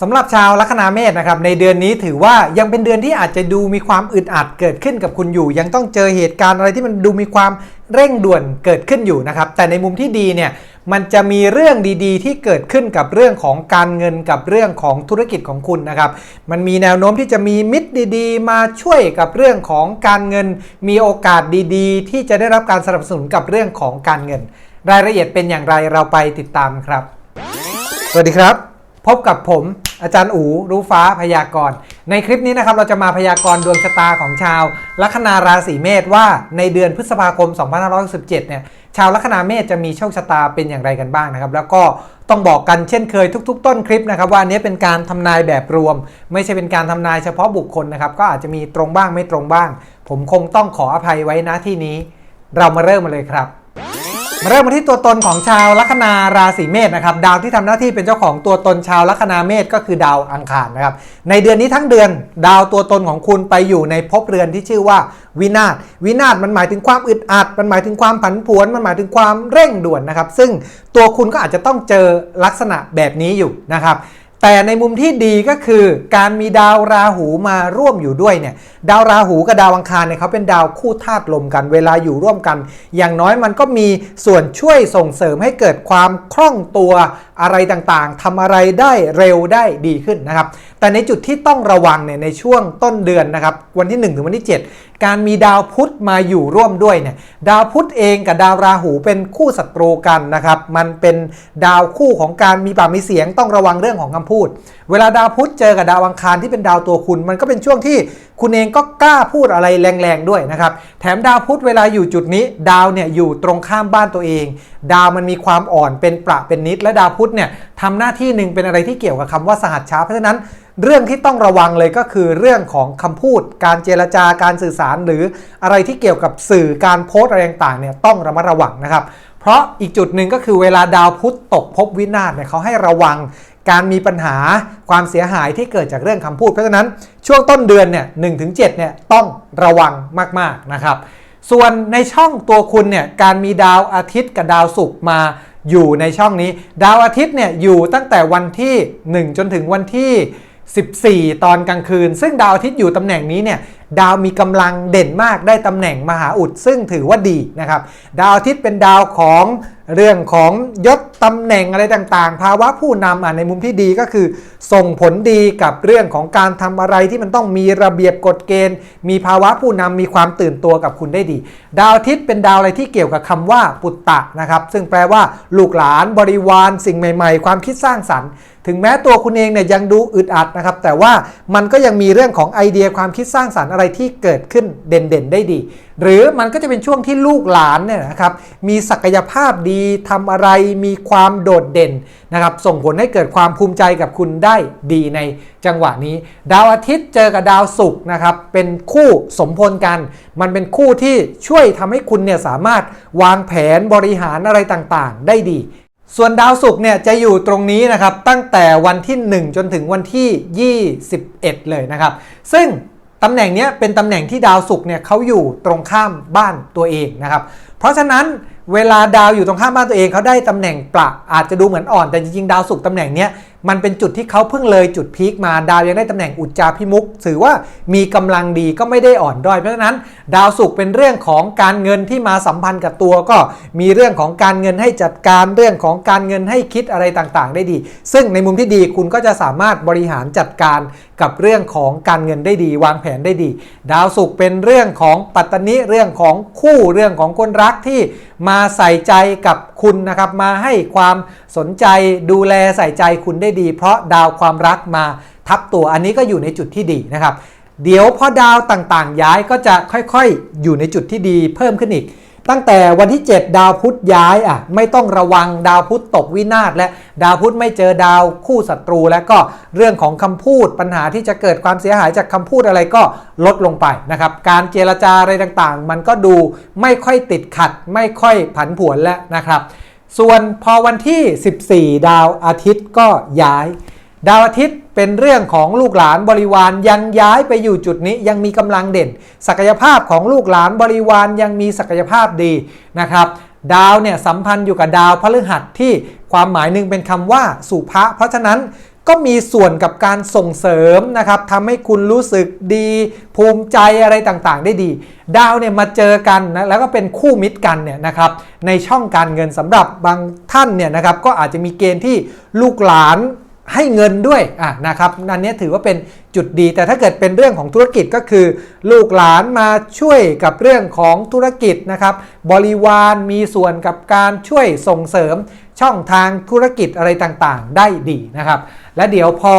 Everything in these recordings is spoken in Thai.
สำหรับชาวลัคนาเมษนะครับในเดือนนี้ถือว่ายังเป็นเดือนที่อาจจะดูมีความอึดอัดเกิดขึ้นกับคุณอยู่ ยังต้องเจอเหตุการณ์อะไรที่มันดูมีความเร่งด่วนเกิดขึ้นอยู่นะครับ แต่ในมุมที่ดีเนี่ยมันจะมีเรื่องดีๆ ที่เกิดขึ้นกับเรื่องของการเงินกับเรื่องของธุรกิจของคุณนะครับ มันมีแนวโน้มที่จะมีมิตรดีๆ มาช่วยกับเรื่องของการเงิน มีโอกาสดีๆ ที่จะได้รับการสนับสนุนกับเรื่องของการเงิน รายละเอียดเป็นอย่างไรเราไปติดตามครับ สวัสดีครับ พบกับผม อาจารย์อูรู้ฟ้าพยากรณ์ ในคลิปนี้นะครับเราจะมาพยากรณ์ดวงชะตาของชาวลัคนาราศีเมษว่าในเดือนพฤษภาคม 2567 เนี่ยชาวลัคนาเมษจะมีโชคชะตาเป็นอย่างไรกันบ้างนะครับ แล้วก็ต้องบอกกันเช่นเคยทุก ๆ ต้นคลิปนะครับว่านนี้เป็นการทำนายแบบรวม ไม่ใช่เป็นการทำนายเฉพาะบุคคลนะครับก็อาจจะมีตรงบ้างไม่ตรงบ้าง ผมคงต้องขออภัยไว้นะที่นี้ เรามาเริ่มมาเลยครับ มาเริ่มกันที่ตัวตนของชาวลัคนาราศีเมษนะครับดาวที่ทำหน้าที่เป็นเจ้าของตัวตนชาวลัคนาเมษก็คือดาวอังคารนะครับในเดือนนี้ทั้งเดือนดาวตัวตนของคุณไปอยู่ในภพเรือนที่ชื่อว่าวินาศวินาศมันหมายถึงความอึดอัด มันหมายถึงความผันผวน มันหมายถึงความเร่งด่วนนะครับ ซึ่งตัวคุณก็อาจจะต้องเจอลักษณะแบบนี้อยู่นะครับ แต่ในมุมที่ดีก็คือการมีดาวราหูมาร่วมอยู่ด้วยเนี่ยดาวราหูกับดาวอังคารเนี่ยเขาเป็นดาวคู่ธาตุลมกันเวลาอยู่ร่วมกัน อย่างน้อยมันก็มีส่วนช่วยส่งเสริมให้เกิดความคล่องตัวอะไรต่างๆทำอะไรได้เร็วได้ดีขึ้นนะครับ แต่ในจุดที่ต้องระวังเนี่ยในช่วงต้นเดือนนะครับวันที่ 1 ถึงวันที่ 7 การมีดาวพุธมาอยู่ร่วมด้วยเนี่ยดาวพุธเองกับดาวราหูเป็นคู่ศัตรูกันนะครับมันเป็นดาวคู่ของการมีปากมีเสียงต้องระวังเรื่องของคำพูด เวลาดาวพุธเจอกับดาวอังคารที่เป็นดาวตัวคุณ มันก็เป็นช่วงที่คุณเองก็กล้าพูดอะไรแรงๆด้วยนะครับแถมดาวพุธเวลาอยู่จุดนี้ ดาวเนี่ยอยู่ตรงข้ามบ้านตัวเอง ดาวมันมีความอ่อนเป็นประเป็นนิดและดาวพุธเนี่ยทำหน้าที่หนึ่งเป็นอะไรที่เกี่ยวกับคำว่าสหัสช้า เพราะฉะนั้นเรื่องที่ต้องระวังเลยก็คือเรื่องของคำพูด การเจรจาการสื่อสาร หรืออะไรที่เกี่ยวกับสื่อการโพสต์อะไรต่างๆเนี่ยต้องระมัดระวังนะครับ เพราะอีกจุดหนึ่งก็คือเวลาดาวพุธตกภพวินาศเนี่ยเขาให้ระวังการมีปัญหาความเสียหายที่เกิดจากเรื่องคำพูด เพราะฉะนั้นช่วงต้นเดือนเนี่ยหถึงเเนี่ยต้องระวังมากๆนะครับ ส่วนในช่องตัวคุณเนี่ยการมีดาวอาทิตย์กับดาวศุกร์มา อยู่ในช่องนี้ ดาวอาทิตย์เนี่ยอยู่ตั้งแต่วันที่ 1 จนถึงวันที่ 14 ตอนกลางคืน ซึ่งดาวอาทิตย์อยู่ตำแหน่งนี้เนี่ยดาวมีกำลังเด่นมากได้ตำแหน่งมหาอุดซึ่งถือว่าดีนะครับ ดาวอาทิตย์เป็นดาวของเรื่องของยศตำแหน่งอะไรต่างๆ ภาวะผู้นำในมุมที่ดีก็คือ ส่งผลดีกับเรื่องของการทำอะไรที่มันต้องมีระเบียบกฎเกณฑ์ มีภาวะผู้นำมีความตื่นตัวกับคุณได้ดี ดาวอาทิตย์เป็นดาวอะไรที่เกี่ยวกับคำว่าปุตตะนะครับ ซึ่งแปลว่า ลูกหลานบริวาร สิ่งใหม่ ๆ ความคิดสร้างสรรค์ ถึงแม้ตัวคุณเองเนี่ยยังดูอึดอัดนะครับ แต่ว่ามันก็ยังมีเรื่องของไอเดียความคิดสร้างสรรค์อะไรที่เกิดขึ้นเด่นๆได้ดี หรือมันก็จะเป็นช่วงที่ลูกหลานเนี่ยนะครับมีศักยภาพดีทำอะไรมีความโดดเด่นนะครับ ส่งผลให้เกิดความภูมิใจกับคุณได้ดีในจังหวะนี้ ดาวอาทิตย์เจอกับดาวศุกร์นะครับเป็นคู่สมพลกัน มันเป็นคู่ที่ช่วยทำให้คุณเนี่ยสามารถวางแผนบริหารอะไรต่างๆ ได้ดี ส่วนดาวศุกร์เนี่ยจะอยู่ตรงนี้นะครับตั้งแต่วันที่ 1 จนถึงวันที่ 21 เลยนะครับ ซึ่งตำแหน่งนี้เป็นตำแหน่งที่ดาวศุกร์เนี่ยเขาอยู่ตรงข้ามบ้านตัวเองนะครับ เพราะฉะนั้นเวลาดาวอยู่ตรงข้ามบ้านตัวเองเขาได้ตำแหน่งประอาจจะดูเหมือนอ่อนแต่จริงๆดาวศุกร์ตำแหน่งเนี้ย มันเป็นจุดที่เขาเพิ่งเลยจุดพีคมาดาวยังได้ตำแหน่งอุจจาพิมุกถือว่ามีกำลังดีก็ไม่ได้อ่อนด้อยเพราะฉะนั้น ดาวศุกร์เป็นเรื่องของการเงินที่มาสัมพันธ์กับตัวก็มีเรื่องของการเงินให้จัดการเรื่องของการเงินให้คิดอะไรต่างๆ ได้ดี ซึ่งในมุมที่ดีคุณก็จะสามารถบริหารจัดการกับเรื่องของการเงินได้ดี วางแผนได้ดี ดาวศุกร์เป็นเรื่องของปัตตนิเรื่องของคู่เรื่องของคนรักที่มาใส่ใจกับคุณนะครับมาให้ความสนใจดูแลใส่ใจคุณได้ดี เพราะดาวความรักมาทับตัวอันนี้ก็อยู่ในจุดที่ดีนะครับ เดี๋ยวพอดาวต่างๆ ย้ายก็จะค่อยๆ อยู่ในจุดที่ดีเพิ่มขึ้นอีก ตั้งแต่วันที่ 7 ดาวพุธย้ายอะไม่ต้องระวังดาวพุธตกวินาศและดาวพุธไม่เจอดาวคู่ศัตรู แล้วก็เรื่องของคำพูดปัญหาที่จะเกิดความเสียหายจากคำพูดอะไรก็ลดลงไปนะครับ การเจรจาอะไรต่างๆ มันก็ดูไม่ค่อยติดขัด ไม่ค่อยผันผวนแล้วนะครับ ส่วนพอวันที่ 14 ดาวอาทิตย์ก็ย้าย ดาวอาทิตย์เป็นเรื่องของลูกหลานบริวารยังย้ายไปอยู่จุดนี้ยังมีกำลังเด่น ศักยภาพของลูกหลานบริวารยังมีศักยภาพดีนะครับ ดาวเนี่ยสัมพันธ์อยู่กับดาวพฤหัสที่ความหมายหนึ่งเป็นคำว่าสุภะเพราะฉะนั้น ก็มีส่วนกับการส่งเสริมนะครับทำให้คุณรู้สึกดี ภูมิใจอะไรต่างๆ ได้ดี ดาวเนี่ยมาเจอกันนะแล้วก็เป็นคู่มิตรกันเนี่ยนะครับในช่องการเงินสำหรับบางท่านเนี่ยนะครับก็อาจจะมีเกณฑ์ที่ลูกหลานให้เงินด้วยอะนะครับอันนี้ถือว่าเป็นจุดดี แต่ถ้าเกิดเป็นเรื่องของธุรกิจก็คือ ลูกหลานมาช่วยกับเรื่องของธุรกิจนะครับบริวารมีส่วนกับการช่วยส่งเสริมช่องทางธุรกิจอะไรต่างๆ ได้ดีนะครับ และเดี๋ยวพอ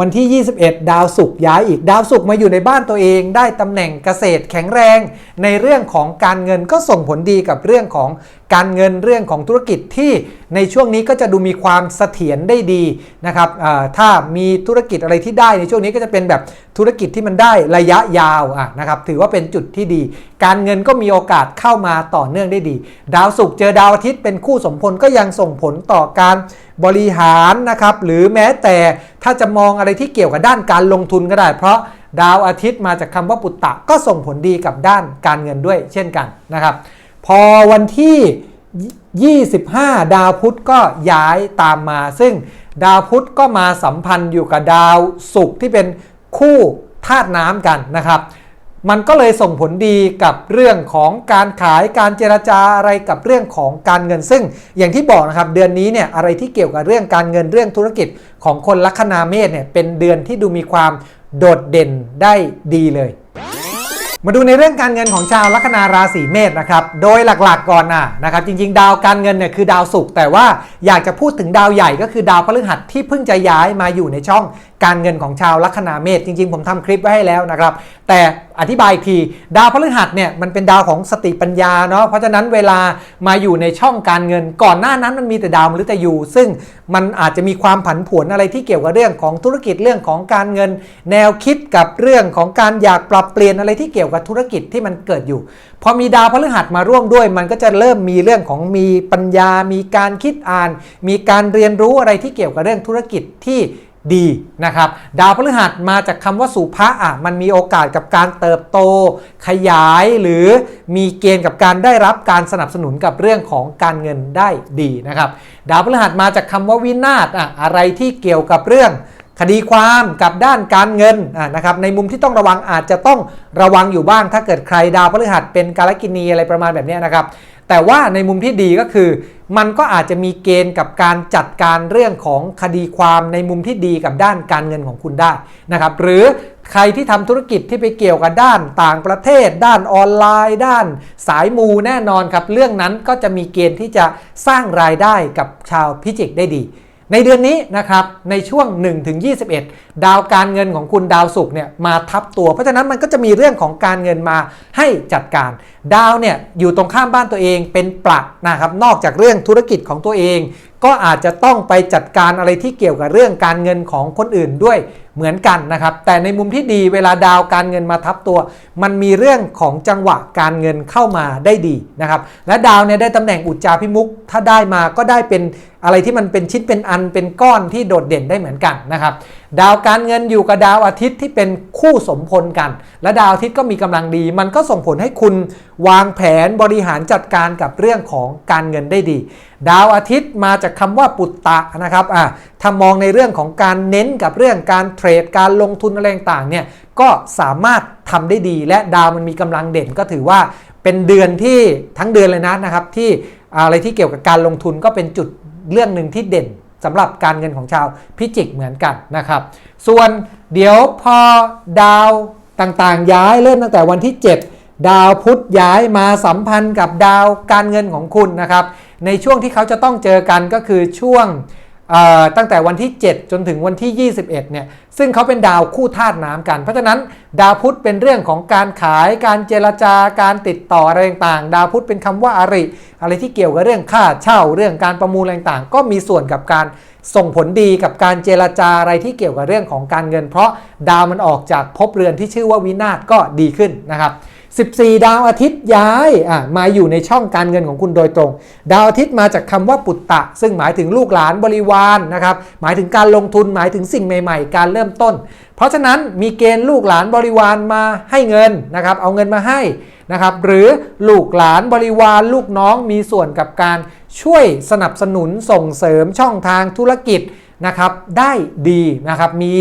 วันที่ 21 ดาวศุกร์ย้ายอีกดาวศุกร์มาอยู่ในบ้านตัวเอง ได้ตำแหน่งเกษตรแข็งแรง ในเรื่องของการเงินก็ส่งผลดีกับเรื่องของการเงินเรื่องของธุรกิจที่ในช่วงนี้ก็จะดูมีความเสถียรได้ดีนะครับถ้ามีธุรกิจอะไรที่ได้ในช่วงนี้ก็จะเป็นแบบธุรกิจที่มันได้ระยะยาวะนะครับถือว่าเป็นจุดที่ดี การเงินก็มีโอกาสเข้ามาต่อเนื่องได้ดี ดาวศุกร์เจอดาวอาทิตย์เป็นคู่สมพลก็ยังส่งผลต่อการ บริหารนะครับหรือแม้แต่ถ้าจะมองอะไรที่เกี่ยวกับด้านการลงทุนก็ได้ เพราะดาวอาทิตย์มาจากคำว่าปุตตะก็ส่งผลดีกับด้านการเงินด้วยเช่นกันนะครับ พอวันที่ 25 ดาวพุธก็ย้ายตามมา ซึ่งดาวพุธก็มาสัมพันธ์อยู่กับดาวศุกร์ที่เป็นคู่ธาตุน้ำกันนะครับ มันก็เลยส่งผลดีกับเรื่องของการขายการเจรจาอะไรกับเรื่องของการเงิน ซึ่งอย่างที่บอกนะครับเดือนนี้เนี่ยอะไรที่เกี่ยวกับเรื่องการเงินเรื่องธุรกิจของคนลัคนาเมษเนี่ยเป็นเดือนที่ดูมีความโดดเด่นได้ดีเลย มาดูในเรื่องการเงินของชาวลัคนาราศีเมษนะครับโดยหลักๆก่อนนะนะครับจริงๆ ดาวการเงินเนี่ยคือดาวศุกร์แต่ว่าอยากจะพูดถึงดาวใหญ่ก็คือดาวพฤหัสที่เพิ่งจะย้ายมาอยู่ในช่องการเงินของชาวลัคนาเมษจริงๆ ผมทำคลิปไว้ให้แล้วนะครับ แต่อธิบายอีกที ดาวพฤหัสเนี่ยมันเป็นดาวของสติปัญญาเนาะเพราะฉะนั้นเวลามาอยู่ในช่องการเงิน ก่อนหน้านั้นมันมีแต่ดาวมฤตยูซึ่งมันอาจจะมีความผันผวนอะไรที่เกี่ยวกับเรื่องของธุรกิจเรื่องของการเงิน แนวคิดกับเรื่องของการอยากปรับเปลี่ยนอะไรที่เกี่ยวกับธุรกิจที่มันเกิดอยู่ พอมีดาวพฤหัสมาร่วมด้วย มันก็จะเริ่มมีเรื่องของมีปัญญา มีการคิดอ่าน มีการเรียนรู้อะไรที่เกี่ยวกับเรื่องธุรกิจที่ ดีนะครับดาวพฤหัสมาจากคำว่าสุภะอะมันมีโอกาสกับการเติบโต ขยายหรือมีเกณฑ์กับการได้รับการสนับสนุนกับเรื่องของการเงินได้ดีนะครับดาวพฤหัสมาจากคำว่าวินาศอะอะไรที่เกี่ยวกับเรื่องคดีความกับด้านการเงินะนะครับในมุมที่ต้องระวังอาจจะต้องระวังอยู่บ้าง ถ้าเกิดใครดาวพฤหัสเป็นกาลกินีอะไรประมาณแบบนี้นะครับ แต่ว่าในมุมที่ดีก็คือ มันก็อาจจะมีเกณฑ์กับการจัดการเรื่องของคดีความในมุมที่ดีกับด้านการเงินของคุณได้นะครับ หรือใครที่ทำธุรกิจที่ไปเกี่ยวกับด้านต่างประเทศ ด้านออนไลน์ ด้านสายมูแน่นอนครับ เรื่องนั้นก็จะมีเกณฑ์ที่จะสร้างรายได้กับชาวพิจิกได้ดี ในเดือนนี้นะครับในช่วง 1-21 ดาวการเงินของคุณดาวศุกร์เนี่ยมาทับตัว เพราะฉะนั้นมันก็จะมีเรื่องของการเงินมาให้จัดการ ดาวเนี่ยอยู่ตรงข้ามบ้านตัวเองเป็นประนะครับนอกจากเรื่องธุรกิจของตัวเอง ก็อาจจะต้องไปจัดการอะไรที่เกี่ยวกับเรื่องการเงินของคนอื่นด้วยเหมือนกันนะครับ แต่ในมุมที่ดีเวลาดาวการเงินมาทับตัว มันมีเรื่องของจังหวะการเงินเข้ามาได้ดีนะครับและดาวเนี่ยได้ตำแหน่งอุจจาพิมุกถ้าได้มาก็ได้เป็น อะไรที่มันเป็นชิ้นเป็นอันเป็นก้อนที่โดดเด่นได้เหมือนกันนะครับ ดาวการเงินอยู่กับดาวอาทิตย์ที่เป็นคู่สมพลกัน และดาวอาทิตย์ก็มีกำลังดี มันก็ส่งผลให้คุณวางแผนบริหารจัดการกับเรื่องของการเงินได้ดี ดาวอาทิตย์มาจากคำว่าปุตตะนะครับอะถ้ามองในเรื่องของการเน้นกับเรื่องการเทรดการลงทุนอะไรต่างเนี่ยก็สามารถทำได้ดี และดาวมันมีกำลังเด่นก็ถือว่าเป็นเดือนที่ทั้งเดือนเลยนะนะครับที่อะไรที่เกี่ยวกับการลงทุนก็เป็นจุด เรื่องหนึ่งที่เด่นสำหรับการเงินของชาวพิจิกเหมือนกันนะครับ ส่วนเดี๋ยวพอดาวต่างๆ ย้ายเริ่มตั้งแต่วันที่ 7 ดาวพุธย้ายมาสัมพันธ์กับดาวการเงินของคุณนะครับ ในช่วงที่เขาจะต้องเจอกันก็คือช่วง ตั้งแต่วันที่ 7 จนถึงวันที่ 21 เนี่ย ซึ่งเขาเป็นดาวคู่ธาตุน้ำกัน เพราะฉะนั้นดาวพุธเป็นเรื่องของการขาย การเจรจาการติดต่ออะไรต่างๆ ดาวพุธเป็นคำว่าอาริ อะไรที่เกี่ยวกับเรื่องค่าเช่า เรื่องการประมูลอะไรต่างๆ ก็มีส่วนกับการส่งผลดีกับการเจรจาอะไรที่เกี่ยวกับเรื่องของการเงิน เพราะดาวมันออกจากภพเรือนที่ชื่อว่าวินาศก็ดีขึ้นนะครับ 14 ดาวอาทิตย์ย้ายอะมาอยู่ในช่องการเงินของคุณโดยตรง ดาวอาทิตย์มาจากคำว่าปุตตะ ซึ่งหมายถึงลูกหลานบริวารนนะครับหมายถึงการลงทุนหมายถึงสิ่งใหม่ ๆ การเริ่มต้น เพราะฉะนั้นมีเกณฑ์ลูกหลานบริวารมาให้เงินนะครับเอาเงินมาให้นะครับหรือลูกหลานบริวารลูกน้องมีส่วนกับการช่วยสนับสนุนส่งเสริมช่องทางธุรกิจ นะครับได้ดีนะครับมี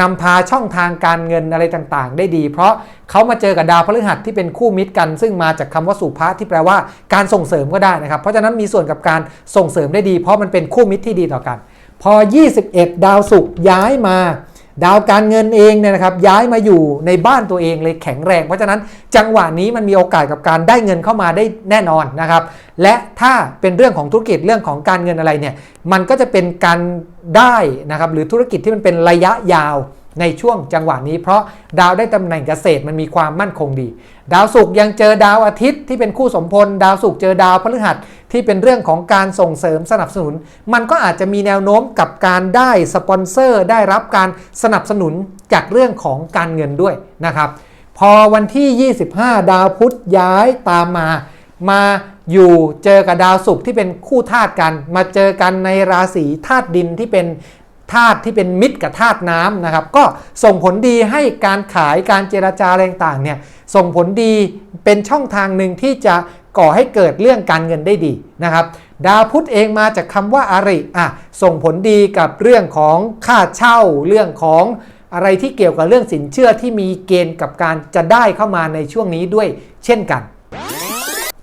นำพาช่องทางการเงินอะไรต่างๆ ได้ดี เพราะเขามาเจอกับดาวพฤหัสที่เป็นคู่มิตรกัน ซึ่งมาจากคำว่าสุภาที่แปลว่าการส่งเสริมก็ได้นะครับ เพราะฉะนั้นมีส่วนกับการส่งเสริมได้ดี เพราะมันเป็นคู่มิตรที่ดีต่อกัน พอ 21 ดาวศุกร์ย้ายมา ดาวการเงินเองเนี่ยนะครับย้ายมาอยู่ในบ้านตัวเองเลยแข็งแรง เพราะฉะนั้นจังหวะนี้มันมีโอกาสกับการได้เงินเข้ามาได้แน่นอนนะครับ และถ้าเป็นเรื่องของธุรกิจเรื่องของการเงินอะไรเนี่ยมันก็จะเป็นการได้นะครับหรือธุรกิจที่มันเป็นระยะยาว ในช่วงจังหวะนี้เพราะดาวได้ตำแหน่งเกษตรมันมีความมั่นคงดี ดาวศุกร์ยังเจอดาวอาทิตย์ที่เป็นคู่สมพล ดาวศุกร์เจอดาวพฤหัสที่เป็นเรื่องของการส่งเสริมสนับสนุน มันก็อาจจะมีแนวโน้มกับการได้สปอนเซอร์ ได้รับการสนับสนุนจากเรื่องของการเงินด้วยนะครับ พอวันที่ 25 ดาวพุธย้ายตามมา มาอยู่เจอกับดาวศุกร์ที่เป็นคู่ธาตุกัน มาเจอกันในราศีธาตุดินที่เป็น ธาตุที่เป็นมิตรกับธาตุน้ำนะครับ ก็ส่งผลดีให้การขายการเจราจาอะไรต่างเนี่ยส่งผลดีเป็นช่องทางหนึ่งที่จะก่อให้เกิดเรื่องการเงินได้ดีนะครับ ดาวพุธเองมาจากคำว่าอาริอะส่งผลดีกับเรื่องของค่าเช่า เรื่องของอะไรที่เกี่ยวกับเรื่องสินเชื่อที่มีเกณฑ์กับการจะได้เข้ามาในช่วงนี้ด้วยเช่นกัน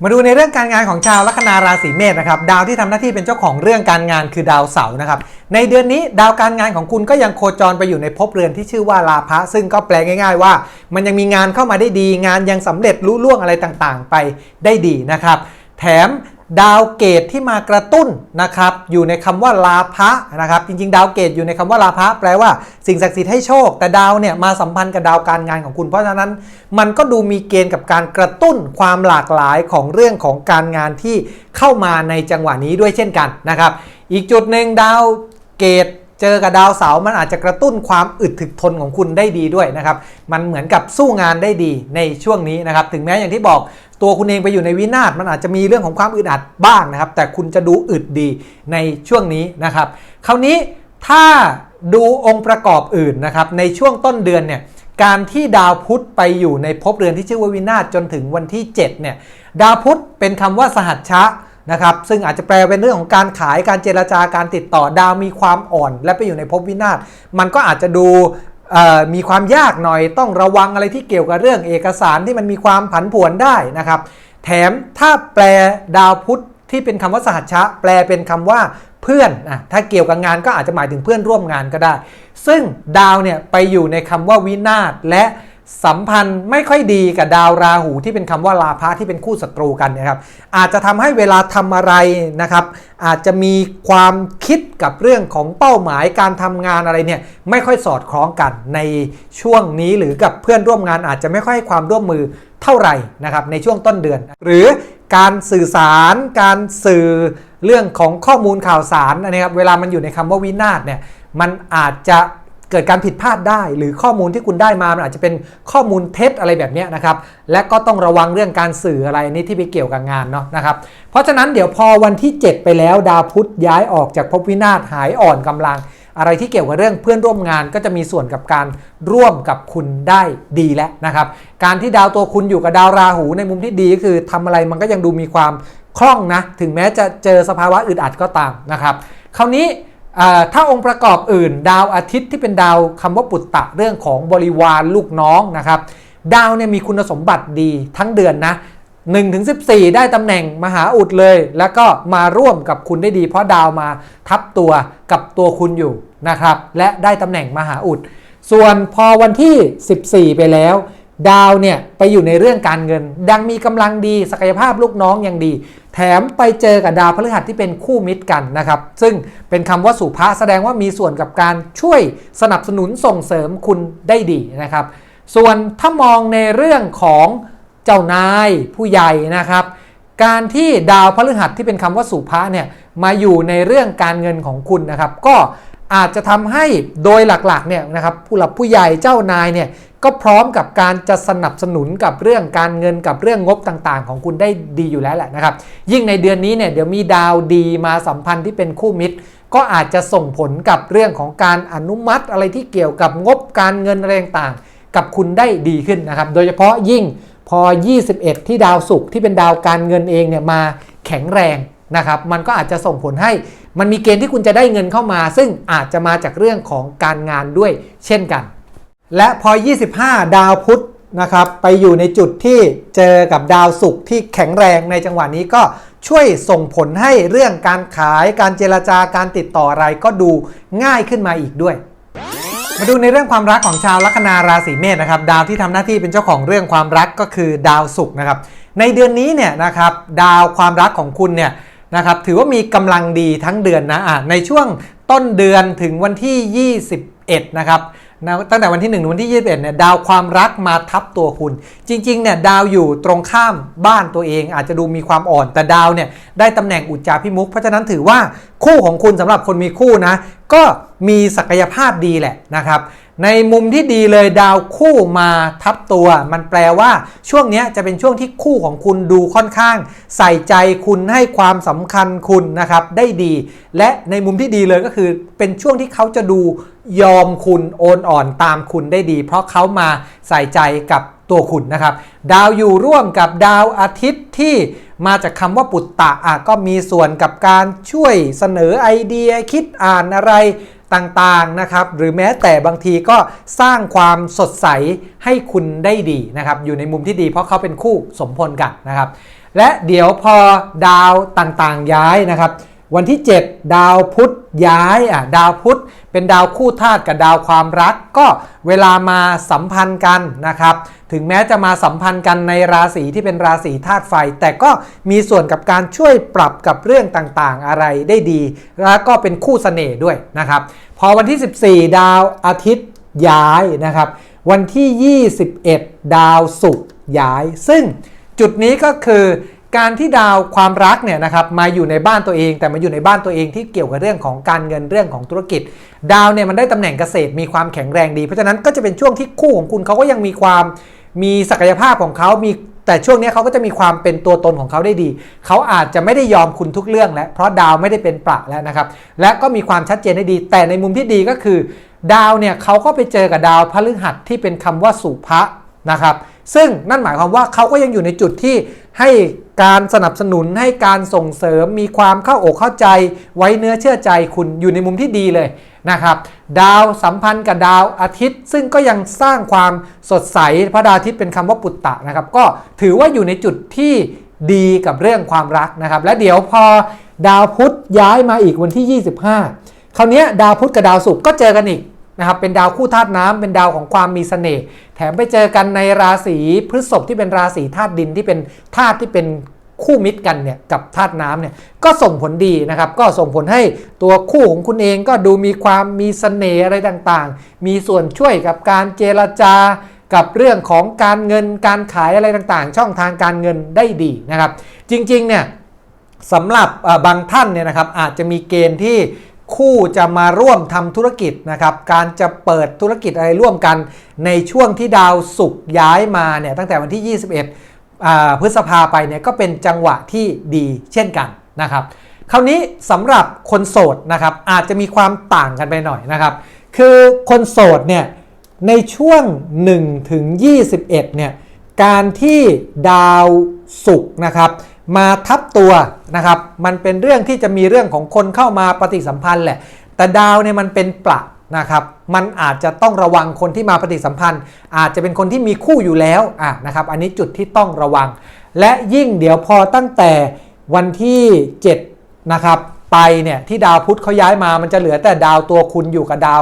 มาดูในเรื่องการงานของชาวลัคนาราศีเมษนะครับดาวที่ทำหน้าที่เป็นเจ้าของเรื่องการงานคือดาวเสาร์นะครับในเดือนนี้ดาวการงานของคุณก็ยังโคจรไปอยู่ในภพเรือนที่ชื่อว่าลาภะซึ่งก็แปลง่ายๆว่า มันยังมีงานเข้ามาได้ดี งานยังสำเร็จลุล่วงอะไรต่างๆ ไปได้ดีนะครับ แถม ดาวเกตที่มากระตุ้นนะครับอยู่ในคำว่าลาภะนะครับจริงๆ ดาวเกตอยู่ในคำว่าลาภะแปลว่าสิ่งศักดิ์สิทธิ์ให้โชค แต่ดาวเนี่ยมาสัมพันธ์กับดาวการงานของคุณ เพราะฉะนั้นมันก็ดูมีเกณฑ์กับการกระตุ้นความหลากหลายของเรื่องของการงานที่เข้ามาในจังหวะนี้ด้วยเช่นกันนะครับอีกจุดหนึ่งดาวเกตเจอกับดาวเสาร์มันอาจจะกระตุ้นความอึดถึกทนของคุณได้ดีด้วยนะครับ มันเหมือนกับสู้งานได้ดีในช่วงนี้นะครับ ถึงแม้อย่างที่บอก ตัวคุณเองไปอยู่ในวินาศมันอาจจะมีเรื่องของความอึดอัดบ้างนะครับ แต่คุณจะดูอึดดีในช่วงนี้นะครับ คราวนี้ถ้าดูองค์ประกอบอื่นนะครับ ในช่วงต้นเดือนเนี่ยการที่ดาวพุธไปอยู่ในภพเรือนที่ชื่อว่าวินาศจนถึงวันที่7เนี่ยดาวพุธเป็นคำว่าสหัชชะนะครับซึ่งอาจจะแปลเป็นเรื่องของการขายการเจรจาการติดต่อดาวมีความอ่อน และไปอยู่ในภพวินาศมันก็อาจจะดู มีความยากหน่อยต้องระวังอะไรที่เกี่ยวกับเรื่องเอกสารที่มันมีความผันผวนได้นะครับ แถมถ้าแปลดาวพุธที่เป็นคำว่าสหัชชะ แปลเป็นคำว่าเพื่อนอะถ้าเกี่ยวกับงานก็อาจจะหมายถึงเพื่อนร่วมงานก็ได้ ซึ่งดาวเนี่ยไปอยู่ในคำว่าวินาศและ สัมพันธ์ไม่ค่อยดีกับดาวราหูที่เป็นคำว่าลาภะที่เป็นคู่ศัตรูกันนะครับ อาจจะทำให้เวลาทำอะไรนะครับ อาจจะมีความคิดกับเรื่องของเป้าหมายการทำงานอะไรเนี่ยไม่ค่อยสอดคล้องกันในช่วงนี้หรือกับเพื่อนร่วมงานอาจจะไม่ค่อยให้ความร่วมมือเท่าไหร่นะครับในช่วงต้นเดือน หรือการสื่อสาร การสื่อเรื่องของข้อมูลข่าวสารนะครับเวลามันอยู่ในคำว่าวินาศเนี่ยมันอาจจะ เกิดการผิดพลาดได้ หรือข้อมูลที่คุณได้มามันอาจจะเป็นข้อมูลเท็จอะไรแบบนี้นะครับ และก็ต้องระวังเรื่องการสื่ออะไรนี่ที่ไปเกี่ยวกับงานเนาะนะครับ เพราะฉะนั้นเดี๋ยวพอวันที่ 7 ไปแล้วดาวพุธย้ายออกจากภพวินาศหายอ่อนกำลัง อะไรที่เกี่ยวกับเรื่องเพื่อนร่วมงานก็จะมีส่วนกับการร่วมกับคุณได้ดีแล้วนะครับ การที่ดาวตัวคุณอยู่กับดาวราหูในมุมที่ดีก็คือทำอะไรมันก็ยังดูมีความคล่องนะ ถึงแม้จะเจอสภาวะอึดอัดก็ตามนะครับ คราวนี้ ถ้าองค์ประกอบอื่น ดาวอาทิตย์ที่เป็นดาวคำว่าปุตตะเรื่องของบริวารลูกน้องนะครับ ดาวเนี่ยมีคุณสมบัติดีทั้งเดือนนะ1ถึง14 ได้ตำแหน่งมหาอุดเลย แล้วก็มาร่วมกับคุณได้ดี เพราะดาวมาทับตัวกับตัวคุณอยู่นะครับ และได้ตำแหน่งมหาอุด ส่วนพอวันที่ 14 ไปแล้ว ดาวเนี่ยไปอยู่ในเรื่องการเงิน ดังมีกำลังดีศักยภาพลูกน้องยังดี แถมไปเจอกับดาวพฤหัสที่เป็นคู่มิตรกันนะครับ ซึ่งเป็นคำว่าสุภาแสดงว่ามีส่วนกับการช่วยสนับสนุนส่งเสริมคุณได้ดีนะครับ ส่วนถ้ามองในเรื่องของเจ้านายผู้ใหญ่นะครับ การที่ดาวพฤหัสที่เป็นคำว่าสุภาเนี่ยมาอยู่ในเรื่องการเงินของคุณนะครับ ก็ อาจจะทำให้โดยหลักๆเนี่ยนะครับผู้หลักผู้ใหญ่เจ้านายเนี่ยก็พร้อมกับการจะสนับสนุนกับเรื่องการเงินกับเรื่องงบต่างๆ ของคุณได้ดีอยู่แล้วแหละนะครับ ยิ่งในเดือนนี้เนี่ยเดี๋ยวมีดาวดีมาสัมพันธ์ที่เป็นคู่มิตร ก็อาจจะส่งผลกับเรื่องของการอนุมัติอะไรที่เกี่ยวกับงบการเงินอะไรต่างๆ กับคุณได้ดีขึ้นนะครับ โดยเฉพาะยิ่งพอ 21 ที่ดาวศุกร์ที่เป็นดาวการเงินเองเนี่ยมาแข็งแรงนะครับ มันก็อาจจะส่งผลให้ มันมีเกณฑ์ที่คุณจะได้เงินเข้ามา ซึ่งอาจจะมาจากเรื่องของการงานด้วยเช่นกัน และพอ 25 ดาวพุธนะครับไปอยู่ในจุดที่เจอกับดาวศุกร์ที่แข็งแรงในจังหวะนี้ก็ช่วยส่งผลให้เรื่องการขายการเจรจาการติดต่ออะไรก็ดูง่ายขึ้นมาอีกด้วย มาดูในเรื่องความรักของชาวลัคนาราศีเมษนะครับ ดาวที่ทำหน้าที่เป็นเจ้าของเรื่องความรักก็คือดาวศุกร์นะครับ ในเดือนนี้เนี่ยนะครับดาวความรักของคุณเนี่ย นะครับถือว่ามีกำลังดีทั้งเดือนนะอะในช่วงต้นเดือนถึงวันที่ 21 นะครับตั้งแต่วันที่ 1 ถึงวันที่ 21 เนี่ยดาวความรักมาทับตัวคุณ จริงๆ เนี่ยดาวอยู่ตรงข้ามบ้านตัวเอง อาจจะดูมีความอ่อนแต่ดาวเนี่ยได้ตำแหน่งอุจจาพิมุขเพราะฉะนั้นถือว่าคู่ของคุณสำหรับคนมีคู่นะ ก็มีศักยภาพดีแหละนะครับ ในมุมที่ดีเลยดาวคู่มาทับตัว มันแปลว่าช่วงนี้จะเป็นช่วงที่คู่ของคุณดูค่อนข้าง ใส่ใจคุณให้ความสำคัญคุณนะครับได้ดี และในมุมที่ดีเลยก็คือ เป็นช่วงที่เขาจะดูยอมคุณโอนอ่อนตามคุณได้ดี เพราะเขามาใส่ใจกับตัวคุณนะครับ ดาวอยู่ร่วมกับดาวอาทิตย์ที่มาจากคำว่าปุตตะอะก็มีส่วนกับการช่วยเสนอไอเดียคิดอ่านอะไรต่างๆนะครับหรือแม้แต่บางทีก็สร้างความสดใสให้คุณได้ดีนะครับ อยู่ในมุมที่ดีเพราะเขาเป็นคู่สมพลกันนะครับ และเดี๋ยวพอดาวต่างๆย้ายนะครับ วันที่ 7 ดาวพุธย้ายอะดาวพุธเป็นดาวคู่ธาตุกับดาวความรัก ก็เวลามาสัมพันธ์กันนะครับ ถึงแม้จะมาสัมพันธ์กันในราศีที่เป็นราศีธาตุไฟ แต่ก็มีส่วนกับการช่วยปรับกับเรื่องต่างๆ อะไรได้ดี แล้วก็เป็นคู่เสน่ห์ด้วยนะครับ พอวันที่ 14 ดาวอาทิตย์ย้ายนะครับ วันที่ 21 ดาวศุกร์ย้าย ซึ่งจุดนี้ก็คือ การที่ดาวความรักเนี่ยนะครับมาอยู่ในบ้านตัวเอง แต่มาอยู่ในบ้านตัวเองที่เกี่ยวกับเรื่องของการเงินเรื่องของธุรกิจ ดาวเนี่ยมันได้ตำแหน่งเกษตรมีความแข็งแรงดี เพราะฉะนั้นก็จะเป็นช่วงที่คู่ของคุณเขาก็ยังมีความมีศักยภาพของเขามีแต่ช่วงนี้เขาก็จะมีความเป็นตัวตนของเขาได้ดี เขาอาจจะไม่ได้ยอมคุณทุกเรื่องแล้วเพราะดาวไม่ได้เป็นประแล้วนะครับ และก็มีความชัดเจนได้ดี แต่ในมุมที่ดีก็คือ ดาวเนี่ยเขาก็ไปเจอกับดาวพฤหัสที่เป็นคำว่าสุภะนะครับ ซึ่งนั่นหมายความว่าเขาก็ยังอยู่ในจุดที่ให้ การสนับสนุนให้การส่งเสริมมีความเข้าอกเข้าใจ ไว้เนื้อเชื่อใจคุณอยู่ในมุมที่ดีเลยนะครับ ดาวสัมพันธ์กับดาวอาทิตย์ ซึ่งก็ยังสร้างความสดใสพระดาวอาทิตย์เป็นคำว่าปุตตะนะครับ ก็ถือว่าอยู่ในจุดที่ดีกับเรื่องความรักนะครับ และเดี๋ยวพอดาวพุธย้ายมาอีกวันที่ 25คราวนี้ดาวพุธกับดาวศุกร์ก็เจอกันอีก นะครับเป็นดาวคู่ธาตุน้ำเป็นดาวของความมีเสน่ห์แถมไปเจอกันในราศีพฤษภที่เป็นราศีธาตุดินที่เป็นธาตุที่เป็นคู่มิตรกันเนี่ยกับธาตุน้ำเนี่ยก็ส่งผลดีนะครับ ก็ส่งผลให้ตัวคู่ของคุณเองก็ดูมีความมีเสน่ห์อะไรต่างๆ มีส่วนช่วยกับการเจรจากับเรื่องของการเงินการขายอะไรต่างๆ ช่องทางการเงินได้ดีนะครับ จริงๆเนี่ยสำหรับบางท่านเนี่ยนะครับอาจจะมีเกณฑ์ที่ คู่จะมาร่วมทำธุรกิจนะครับ การจะเปิดธุรกิจอะไรร่วมกัน ในช่วงที่ดาวศุกร์ย้ายมาเนี่ยตั้งแต่วันที่ 21 พฤษภาไปเนี่ยก็เป็นจังหวะที่ดีเช่นกันนะครับคราวนี้สำหรับคนโสดนะครับอาจจะมีความต่างกันไปหน่อยนะครับ คือคนโสดเนี่ยในช่วง1ถึง21เนี่ยการที่ดาวศุกร์นะครับ มาทับตัวนะครับ มันเป็นเรื่องที่จะมีเรื่องของคนเข้ามาปฏิสัมพันธ์แหละ แต่ดาวเนี่ยมันเป็นประนะครับ มันอาจจะต้องระวังคนที่มาปฏิสัมพันธ์ อาจจะเป็นคนที่มีคู่อยู่แล้วอะนะครับ อันนี้จุดที่ต้องระวัง และยิ่งเดี๋ยวพอตั้งแต่วันที่ 7 นะครับ ไปเนี่ยที่ดาวพุธเขาย้ายมา มันจะเหลือแต่ดาวตัวคุณอยู่กับดาว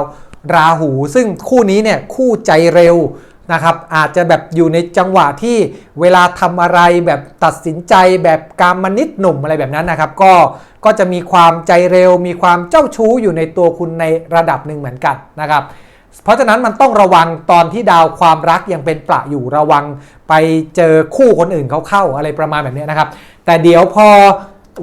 ราหู ซึ่งคู่นี้เนี่ยคู่ใจเร็ว นะครับอาจจะแบบอยู่ในจังหวะที่เวลาทำอะไรแบบตัดสินใจแบบการมนิดหนุ่มอะไรแบบนั้นนะครับ ก็ก็จะมีความใจเร็ว มีความเจ้าชู้อยู่ในตัวคุณในระดับหนึ่งเหมือนกันนะครับเพราะฉะนั้นมันต้องระวังตอนที่ดาวความรักยังเป็นประอยู่ระวังไปเจอคู่คนอื่นเขาเข้าอะไรประมาณแบบนี้นะครับ แต่เดี๋ยวพอ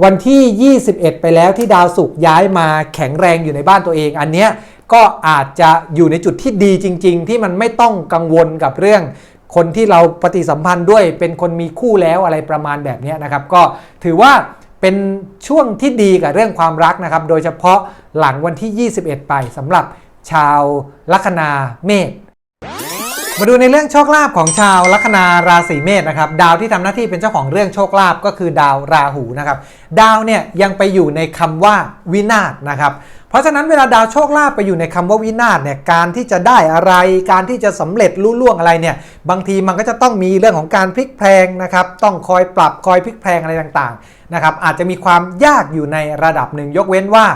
วันที่ 21 ไปแล้วที่ดาวศุกร์ย้ายมาแข็งแรงอยู่ในบ้านตัวเอง อันเนี้ย ก็อาจจะอยู่ในจุดที่ดีจริง ๆ ที่มันไม่ต้องกังวลกับเรื่อง คนที่เราปฏิสัมพันธ์ด้วยเป็นคนมีคู่แล้วอะไรประมาณแบบนี้นะครับ ก็ถือว่าเป็นช่วงที่ดีกับเรื่องความรักนะครับ โดยเฉพาะหลังวันที่ 21 ไปสำหรับชาวลัคนาเมษมาดูในเรื่องโชคลาภของชาวลัคนาราศีเมษนะครับดาวที่ทำหน้าที่เป็นเจ้าของเรื่องโชคลาภก็คือดาวราหูนะครับ ดาวเนี่ยยังไปอยู่ในคำว่าวินาศนะครับ เพราะฉะนั้นเวลาดาวโชคลาภไปอยู่ในคำว่าวินาศเนี่ยการที่จะได้อะไร การที่จะสำเร็จรุ่ล่วงอะไรเนี่ยบางทีมันก็จะต้องมีเรื่องของการพลิกแพลงนะครับต้องคอยปรับคอยพลิกแพลงอะไรต่างๆนะครับอาจจะมีความยากอยู่ในระดับหนึ่งยกเว้นว่า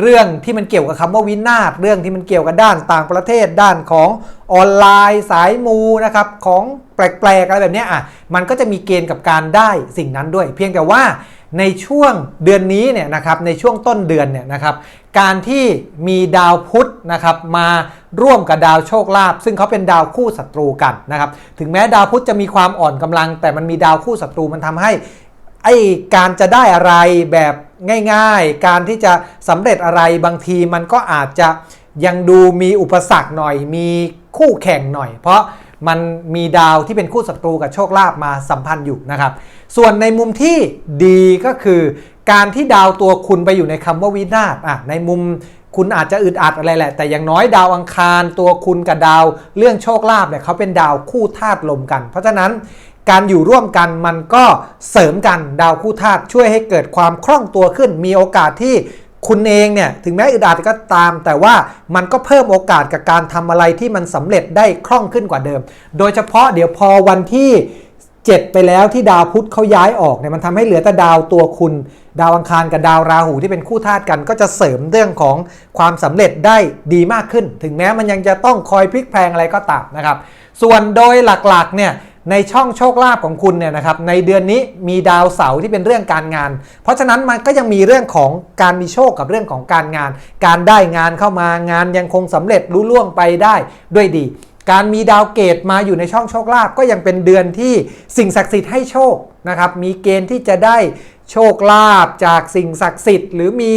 เรื่องที่มันเกี่ยวกับคำว่าวินาศเรื่องที่มันเกี่ยวกับด้านต่างประเทศด้านของออนไลน์สายมูนะครับของแปลกๆอะไรแบบนี้อะมันก็จะมีเกณฑ์กับการได้สิ่งนั้นด้วย เพียงแต่ว่าในช่วงเดือนนี้เนี่ยนะครับในช่วงต้นเดือนเนี่ยนะครับ การที่มีดาวพุธนะครับมาร่วมกับดาวโชคลาภซึ่งเขาเป็นดาวคู่ศัตรูกันนะครับถึงแม้ดาวพุธจะมีความอ่อนกำลัง แต่มันมีดาวคู่ศัตรูมันทำให้ไอการจะได้อะไรแบบง่ายๆ การที่จะสำเร็จอะไรบางทีมันก็อาจจะยังดูมีอุปสรรคหน่อย มีคู่แข่งหน่อย เพราะ มันมีดาวที่เป็นคู่ศัตรูกับโชคลาภมาสัมพันธ์อยู่นะครับ ส่วนในมุมที่ดีก็คือ การที่ดาวตัวคุณไปอยู่ในคำว่าวินาศอะในมุมคุณอาจจะอึดอัดอะไรแหละ แต่อย่างน้อยดาวอังคารตัวคุณกับดาวเรื่องโชคลาภเนี่ยเขาเป็นดาวคู่ธาตุลมกัน เพราะฉะนั้นการอยู่ร่วมกันมันก็เสริมกันดาวคู่ธาตุช่วยให้เกิดความคล่องตัวขึ้น มีโอกาสที่ คุณเองเนี่ยถึงแม้อึดอัดก็ตาม แต่ว่ามันก็เพิ่มโอกาสกับการทำอะไรที่มันสำเร็จได้คล่องขึ้นกว่าเดิม โดยเฉพาะเดี๋ยวพอวันที่ 7 ไปแล้วที่ดาวพุธเขาย้ายออกเนี่ยมันทำให้เหลือแต่ดาวตัวคุณ ดาวอังคารกับดาวราหูที่เป็นคู่ธาตุกัน ก็จะเสริมเรื่องของความสำเร็จได้ดีมากขึ้น ถึงแม้มันยังจะต้องคอยพลิกแพลงอะไรก็ตามนะครับ ส่วนโดยหลักๆเนี่ย ในช่องโชคลาภของคุณเนี่ยนะครับในเดือนนี้มีดาวเสาร์ที่เป็นเรื่องการงาน เพราะฉะนั้นมันก็ยังมีเรื่องของการมีโชคกับเรื่องของการงาน การได้งานเข้ามางานยังคงสำเร็จรุ่ล่วงไปได้ด้วยดี การมีดาวเกตมาอยู่ในช่องโชคลาภก็ยังเป็นเดือนที่สิ่งศักดิ์สิทธิ์ให้โชคนะครับมีเกณฑ์ที่จะได้โชคลาภจากสิ่งศักดิ์สิทธิ์ หรือมี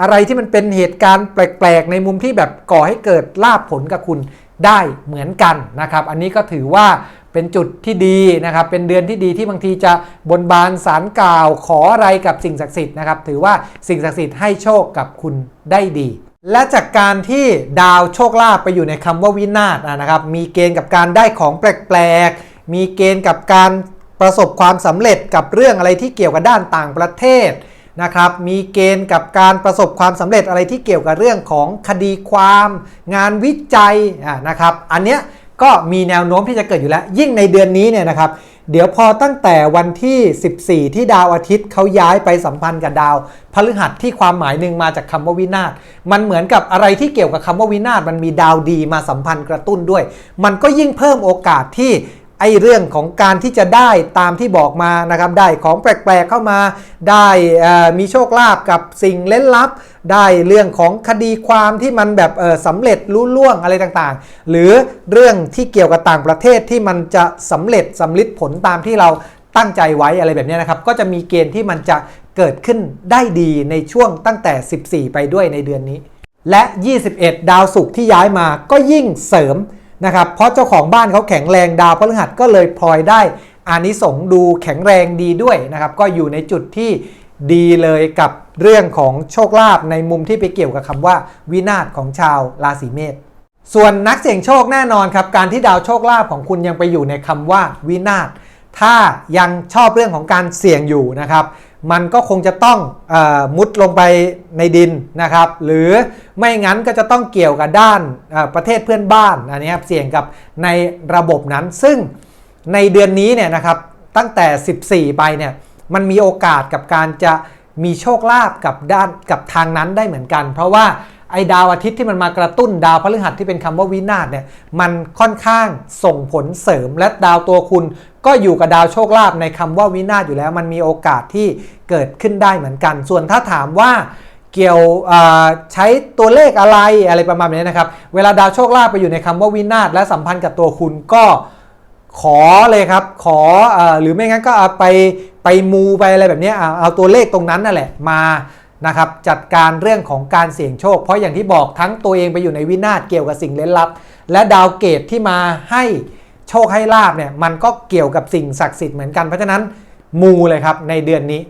อะไรที่มันเป็นเหตุการณ์แปลกๆ ในมุมที่แบบก่อให้เกิดลาภผลกับคุณได้เหมือนกันนะครับ อันนี้ก็ถือว่า เป็นจุดที่ดีนะครับ เป็นเดือนที่ดีที่บางทีจะบนบานสารกล่าวขออะไรกับสิ่งศักดิ์สิทธิ์นะครับ ถือว่าสิ่งศักดิ์สิทธิ์ให้โชคกับคุณได้ดี และจากการที่ดาวโชคลาภไปอยู่ในคำว่าวินาศนะครับ มีเกณฑ์กับการได้ของแปลกๆ มีเกณฑ์กับการประสบความสำเร็จกับเรื่องอะไรที่เกี่ยวกับด้านต่างประเทศนะครับ มีเกณฑ์กับการประสบความสำเร็จอะไรที่เกี่ยวกับเรื่องของคดีความ งานวิจัยนะครับ อันเนี้ย ก็มีแนวโน้มที่จะเกิดอยู่แล้ว ยิ่งในเดือนนี้เนี่ยนะครับเดี๋ยวพอตั้งแต่วันที่ 14 ที่ดาวอาทิตย์เขาย้ายไปสัมพันธ์กับดาวพฤหัสที่ความหมายหนึ่งมาจากคำว่าวินาศมันเหมือนกับอะไรที่เกี่ยวกับคำว่าวินาศมันมีดาวดีมาสัมพันธ์กระตุ้นด้วย มันก็ยิ่งเพิ่มโอกาสที่ ไอ้เรื่องของการที่จะได้ตามที่บอกมานะครับได้ของแปลกๆเข้ามา ได้มีโชคลาภกับสิ่งเล้นลับ ได้เรื่องของคดีความที่มันแบบสำเร็จรุ่ล่วงอะไรต่างๆ หรือเรื่องที่เกี่ยวกับต่างประเทศที่มันจะสำเร็จสำลิดผลตามที่เราตั้งใจไว้อะไรแบบนี้นะครับ ก็จะมีเกณฑ์ที่มันจะเกิดขึ้นได้ดีในช่วงตั้งแต่ 14 ไปด้วยในเดือนนี้ และ 21 ดาวศุกร์ที่ย้ายมาก็ยิ่งเสริม นะครับเพราะเจ้าของบ้านเขาแข็งแรงดาวพฤหัสก็เลยพลอยได้อานิสงดูแข็งแรงดีด้วยนะครับก็อยู่ในจุดที่ดีเลยกับเรื่องของโชคลาภในมุมที่ไปเกี่ยวกับคำว่า วินาศของชาวราศีเมษส่วนนักเสี่ยงโชคแน่นอนครับการที่ดาวโชคลาภของคุณยังไปอยู่ในคำว่าวินาศ ถ้ายังชอบเรื่องของการเสี่ยงอยู่นะครับ มันก็คงจะต้องอมุดลงไปในดินนะครับ หรือไม่งั้นก็จะต้องเกี่ยวกับด้านประเทศเพื่อนบ้านอันนี้ครับเสี่ยงกับในระบบนั้น ซึ่งในเดือนนี้เนี่ยนะครับตั้งแต่ 14 ไปเนี่ยมันมีโอกาสกับการจะมีโชคลาภกับด้านกับทางนั้นได้เหมือนกัน เพราะว่าไอ้ดาวอาทิตย์ที่มันมากระตุ้นดาวพฤหัสที่เป็นคำว่าวินาศเนี่ยมันค่อนข้างส่งผลเสริมและดาวตัวคุณ ก็อยู่กับดาวโชคลาภในคำว่าวินาศอยู่แล้ว มันมีโอกาสที่เกิดขึ้นได้เหมือนกัน ส่วนถ้าถามว่าเกี่ยวใช้ตัวเลขอะไรอะไรประมาณนี้นะครับ เวลาดาวโชคลาภไปอยู่ในคำว่าวินาศและสัมพันธ์กับตัวคุณก็ขอเลยครับ ขออหรือไม่งั้นก็เอาไปไปมูไปอะไรแบบนี้เอาตัวเลขตรงนั้นนั่นแหละมานะครับจัดการเรื่องของการเสี่ยงโชค เพราะอย่างที่บอกทั้งตัวเองไปอยู่ในวินาศเกี่ยวกับสิ่งเล้นลับ และดาวเกตที่มาให้ โชคให้ลาบเนี่ยมันก็เกี่ยวกับสิ่งศักดิ์สิทธิ์เหมือนกันเพราะฉะนั้นมูเลยครับในเดือนนี้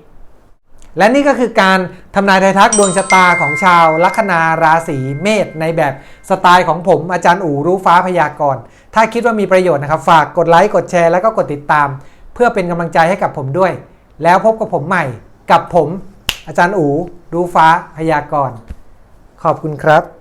และนี่ก็คือการทำนายทายทักดวงชะตาของชาวลัคนาราศีเมษในแบบสไตล์ของผมอาจารย์อู๋รู้ฟ้าพยากรณ์ถ้าคิดว่ามีประโยชน์นะครับ ฝากกดไลค์กดแชร์แล้วก็กดติดตาม เพื่อเป็นกำลังใจให้กับผมด้วย แล้วพบกับผมใหม่กับผม อาจารย์อู๋รู้ฟ้าพยากรณ์ขอบคุณครับ